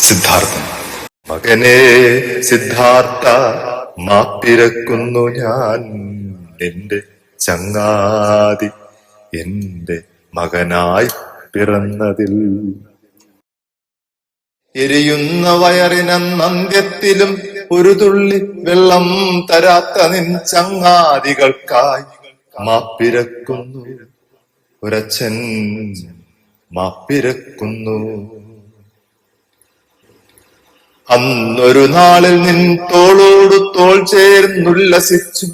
സിദ്ധാർത്ഥൻ മകനെ സിദ്ധാർത്ഥ മാപ്പിരക്കുന്നു ഞാൻ. എന്റെ ചങ്ങാതി എന്റെ മകനായി പിറന്നതിൽ. എരിയുന്ന വയറിനന്ത്യത്തിലും ഒരു തുള്ളി വെള്ളം തരാത്ത നിൻ ചങ്ങാതികൾക്കായി മാപ്പിരക്കുന്നു ഒരച്ഛൻ മാപ്പിരക്കുന്നു അന്നൊരു നാളിൽ നിൻ തോളോടു തോൾ ചേർന്നുല്ലസിച്ചു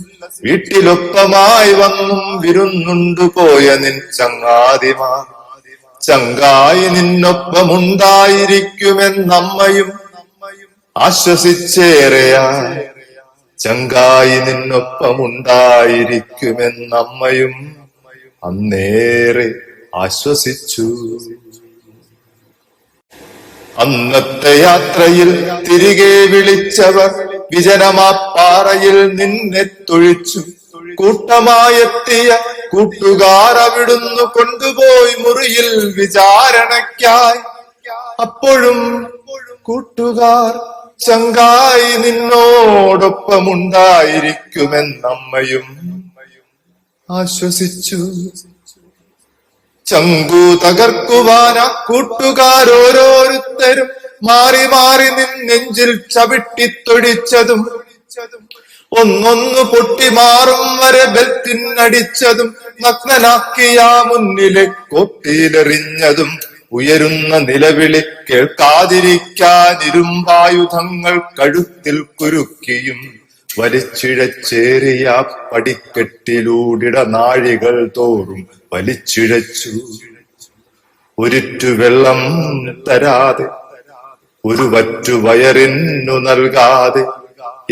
വീട്ടിലൊപ്പമായി വന്നും വിരുന്നുണ്ടു പോയ നിൻ ചങ്ങാതിമാർ. ചങ്കായി നിന്നൊപ്പമുണ്ടായിരിക്കുമെന്നമ്മയും ആശ്വസിച്ചേറെയാ ചങ്കായി നിന്നൊപ്പമുണ്ടായിരിക്കുമെന്നമ്മയും അന്നേറെ ആശ്വസിച്ചു. അന്നത്തെ യാത്രയിൽ തിരികെ വിളിച്ചവർ വിജനമാപ്പാറയിൽ നിന്നെ തൊഴിച്ചു. കൂട്ടമായെത്തിയ കൂട്ടുകാർ അവിടുന്ന് കൊണ്ടുപോയി മുറിയിൽ വിചാരണയ്ക്കായി. അപ്പോഴും കൂട്ടുകാർ ചങ്കായി നിന്നോടൊപ്പമുണ്ടായിരിക്കുമെന്നമ്മയും ആശ്വസിച്ചു. ചങ്കു തകർക്കുവാന കൂട്ടുകാരോരോരുത്തരും മാറി മാറി നിൻ നെഞ്ചിൽ ചവിട്ടിത്തൊടിച്ചതും. ഒന്നൊന്നു പൊട്ടി മാറും വരെ ബെൽത്തിനടിച്ചതും നഗ്നനാക്കിയ മുന്നിലെ കൊട്ടിയിലെറിഞ്ഞതും ഉയരുന്ന നിലവിളി കേൾക്കാതിരിക്കാൻ ഇരുമ്പായുധങ്ങൾ കഴുത്തിൽ കുരുക്കിയും. വലിച്ചിഴച്ചേറിയ പടിക്കെട്ടിലൂടിട നാഴികൾ തോറും വലിച്ചിഴച്ചു. ഒരിറ്റു വെള്ളം തരാതെ ഒരു വറ്റു വയറിന്നു നൽകാതെ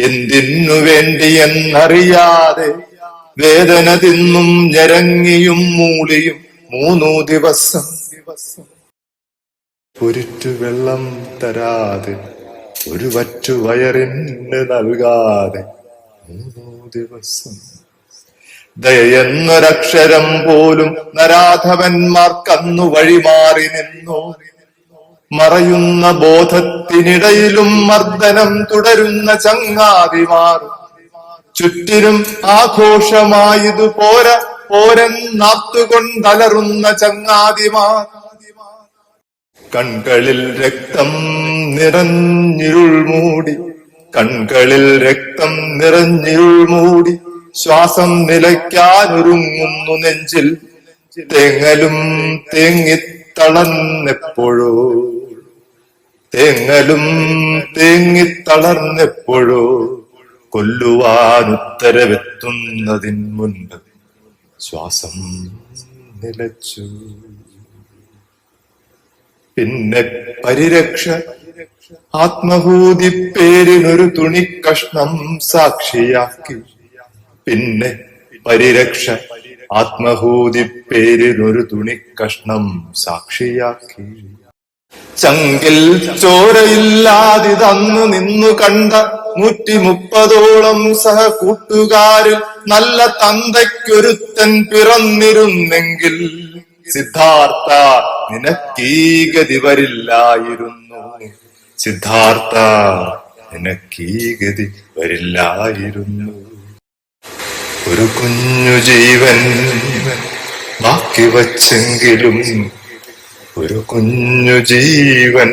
എന്തിനു വേണ്ടി എന്നറിയാതെ വേദന തിന്നും ഞരങ്ങിയും മൂളിയും മൂന്നു ദിവസം. ഒരിറ്റു വെള്ളം തരാതെ ഒരു വറ്റു വയറിന് നൽകാതെ ദിവസം. ദയെന്നൊരക്ഷരം പോലും നരാധവന്മാർക്കന്നു വഴിമാറി നിന്നു. മറയുന്ന ബോധത്തിനിടയിലും മർദ്ദനം തുടരുന്ന ചങ്ങാതിമാർ. ചുറ്റിലും ആഘോഷമായതു പോര പോരൻ പോരെന്നാത്തുകൊണ്ടലറുന്ന ചങ്ങാതിമാർ. കൺകളിൽ രക്തം നിറഞ്ഞിരുൾ മൂടി കൺകളിൽ രക്തം നിറഞ്ഞിരുൾ മൂടി ശ്വാസം നിലയ്ക്കാനൊരുങ്ങുന്നു നെഞ്ചിൽ. തേങ്ങലും തേങ്ങിത്തളർന്നെപ്പോഴോ? തേങ്ങലും തേങ്ങിത്തളർന്നെപ്പോഴോ? കൊല്ലുവാൻ ഉത്തരവെത്തുന്നതിൻ മുൻപ് ശ്വാസം നിലച്ചു. പിന്നെ പരിരക്ഷ. ആത്മഭൂതി പേരിനൊരു തുണിക്കഷ്ണം സാക്ഷിയാക്കി. പിന്നെ പരിരക്ഷ. ആത്മഭൂതി പേരിനൊരു തുണിക്കഷ്ണം സാക്ഷിയാക്കി. ചങ്കിൽ ചോരയില്ലാതിതന്നു നിന്നു കണ്ട നൂറ്റി മുപ്പതോളം സഹ കൂട്ടുകാരിൽ നല്ല തന്തയ്ക്കൊരുത്തൻ പിറന്നിരുന്നെങ്കിൽ സിദ്ധാർത്ഥ നിനക്കീ ഗതി വരില്ലായിരുന്നു സിദ്ധാർത്ഥ നിനക്കീ ഗതി വരില്ലായിരുന്നു ഒരു കുഞ്ഞു ജീവൻ ബാക്കി വച്ചെങ്കിലും ഒരു കുഞ്ഞു ജീവൻ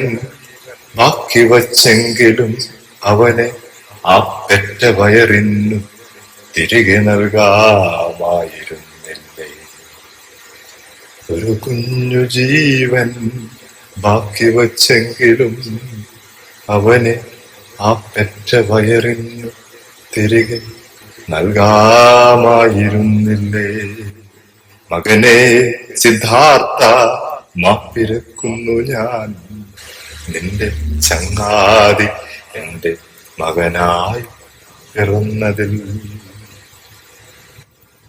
ബാക്കി വച്ചെങ്കിലും അവനെ ആ പെറ്റ വയറിന്നു തിരികെ നൽകാമായിരുന്നില്ലേ ഒരു കുഞ്ഞു ജീവൻ ബാക്കി വച്ചെങ്കിലും അവനെ ആ പെറ്റ വയറിന് തിരികെ നൽകാമായിരുന്നില്ലേ? മകനെ സിദ്ധാർത്ഥ മാപ്പിരക്കുന്നു ഞാൻ. നിന്റെ ചങ്ങാതി എന്റെ മകനായി പിറന്നതിൽ